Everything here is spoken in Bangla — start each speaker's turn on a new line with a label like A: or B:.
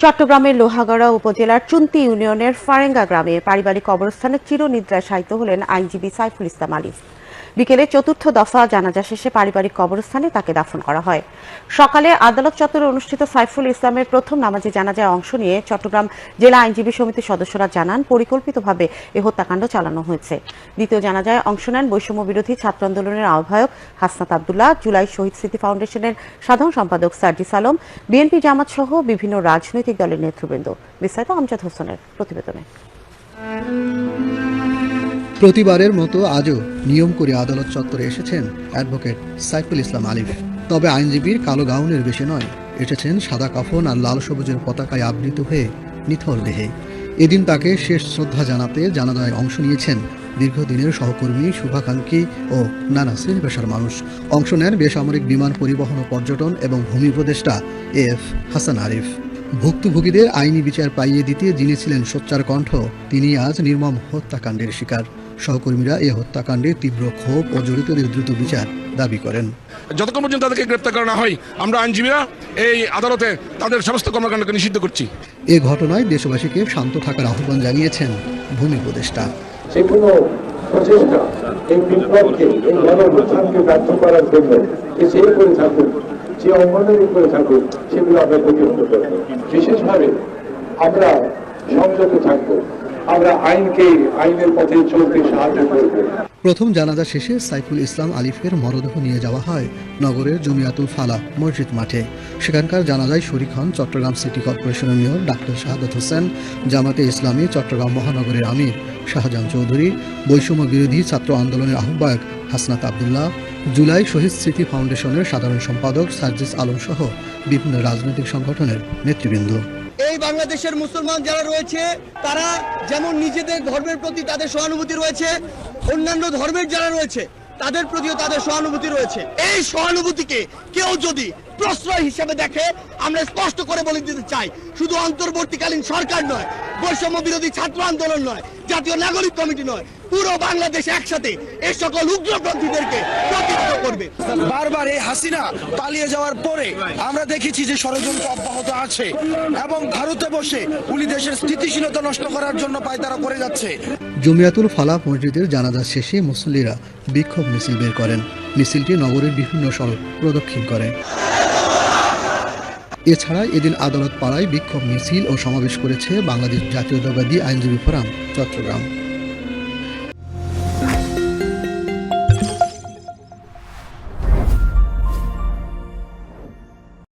A: চট্টগ্রামের লোহাগড়া উপজেলার চুন্তি ইউনিয়নের ফারেঙ্গা গ্রামে পারিবারিক কবরস্থানে চিরনিদ্রায় শায়িত হলেন আইনজীবী সাইফুল ইসলাম আলিফ বিকেলে চতুর্থ দফা জানাজা শেষে পারিবারিক কবরস্থানে তাকে দাফন করা হয়। সকালে আদালত চত্বরে অনুষ্ঠিত সাইফুল ইসলামের প্রথম নামাজে জানাজায় অংশ নিয়ে চট্টগ্রাম জেলা আইনজীবী সমিতির সদস্যরা জানান, পরিকল্পিতভাবে এ হত্যাকাণ্ড চালানো হয়েছে। দ্বিতীয় জানাজায় অংশ নেন বৈষম্য বিরোধী ছাত্র আন্দোলনের আহ্বায়ক হাসনাত আবদুল্লাহ, জুলাই শহীদ স্মৃতি ফাউন্ডেশনের সাধারণ সম্পাদক সার্জিস আলম বিএনপি জামাত সহ বিভিন্ন রাজনৈতিক দলের নেতৃবৃন্দ। বিস্তারিত আমজাদ হোসেনের প্রতিবেদনে।
B: প্রতিবারের মতো আজও নিয়ম করে আদালত চত্বরে এসেছেন অ্যাডভোকেট সাইফুল ইসলাম আলিফ তবে আইনজীবীর কালো গাউনের বেশি নয়, এসেছেন সাদা কাফন আর লাল সবুজের পতাকায় আবৃত হয়ে নিথর দেহে। এদিন তাকে শেষ শ্রদ্ধা জানাতে জানাজায় অংশ নিয়েছেন দীর্ঘদিনের সহকর্মী শুভাকাঙ্ক্ষী ও নানা শ্রেণি পেশার মানুষ। অংশ নেন বেসামরিক বিমান পরিবহন ও পর্যটন এবং ভূমি উপদেষ্টা এফ হাসান আরিফ। ভুক্তভোগীদের আইনি বিচার পাইয়ে দিতে যিনি ছিলেন সোচ্চার কণ্ঠ, তিনি আজ নির্মম হত্যাকাণ্ডের শিকার। সহকর্মীরা এ হত্যাকাণ্ডে তীব্র ক্ষোভ ও জড়িতদের দ্রুত বিচার দাবি করেন।
C: যতক্ষণ পর্যন্ত তাদেরকে গ্রেপ্তার করা না হয় আমরা আইনজীবীরা এই আদালতে তাদের সমস্ত কর্মকাণ্ডকে নিষিদ্ধ করছি।
B: এ ঘটনায় দেশবাসীকে শান্ত থাকার আহ্বান জানিয়েছেন ভূমি উপদেষ্টা।
D: যে কোনো প্রচেষ্টা এই বিপ্লবকে এই গণপ্রধানকে ব্যর্থ করার জন্য যে করে থাকুক যে অঙ্গনের করে থাকুক সেগুলো আমরা প্রতিহত করব। বিশেষভাবে আমরা সংযত থাকব।
B: প্রথম জানাজা শেষে সাইফুল ইসলাম আলিফের মরদেহ নিয়ে যাওয়া হয় নগরের জমিয়াতুল ফালা মসজিদ মাঠে। সেখানকার জানাজায় শরিক হন চট্টগ্রাম সিটি কর্পোরেশনের মেয়র ডাক্তার শাহাদত হোসেন, জামাতে ইসলামী চট্টগ্রাম মহানগরের আমির শাহজাহান চৌধুরী, বৈষম্য বিরোধী ছাত্র আন্দোলনের আহ্বায়ক হাসনাত আবদুল্লাহ, জুলাই শহীদ স্মৃতি ফাউন্ডেশনের সাধারণ সম্পাদক সার্জিস আলম সহ বিভিন্ন রাজনৈতিক সংগঠনের নেতৃবৃন্দ।
E: এই বাংলাদেশের মুসলমান যারা রয়েছে, তারা যেমন নিজেদের ধর্মের প্রতি তাদের সহানুভূতি রয়েছে, অন্যান্য ধর্মের যারা রয়েছে তাদের প্রতিও তাদের সহানুভূতি রয়েছে। এই সহানুভূতিকে কেউ যদি প্রশ্রয় হিসেবে দেখে, আমরা স্পষ্ট করে বলে দিতে চাই, শুধু অন্তর্বর্তীকালীন সরকার নয়, বৈষম্য বিরোধী ছাত্র আন্দোলন নয়, জাতীয় নাগরিক কমিটি নয়, পুরো বাংলাদেশ একসাথে এই সকল উগ্রপন্থীদেরকে প্রতিহত করবে।
F: বারবার এই হাসিনা পালিয়ে যাওয়ার পরে আমরা দেখেছি যে ষড়যন্ত্র অব্যাহত আছে এবং ভারতে বসে উনি দেশের স্থিতিশীলতা নষ্ট করার জন্য পায়তারা করে যাচ্ছে।
B: জমিয়াতুল ফালাহ মসজিদের জানাজা শেষে মুসল্লিরা বিক্ষোভ মিছিল বের করেন। মিছিলটি নগরের বিভিন্ন সড়ক প্রদক্ষিণ করে। এছাড়া এদিন আদালত পাড়ায় বিক্ষোভ মিছিল ও সমাবেশ করেছে বাংলাদেশ জাতীয়তাবাদী আইনজীবী ফোরাম চট্টগ্রাম।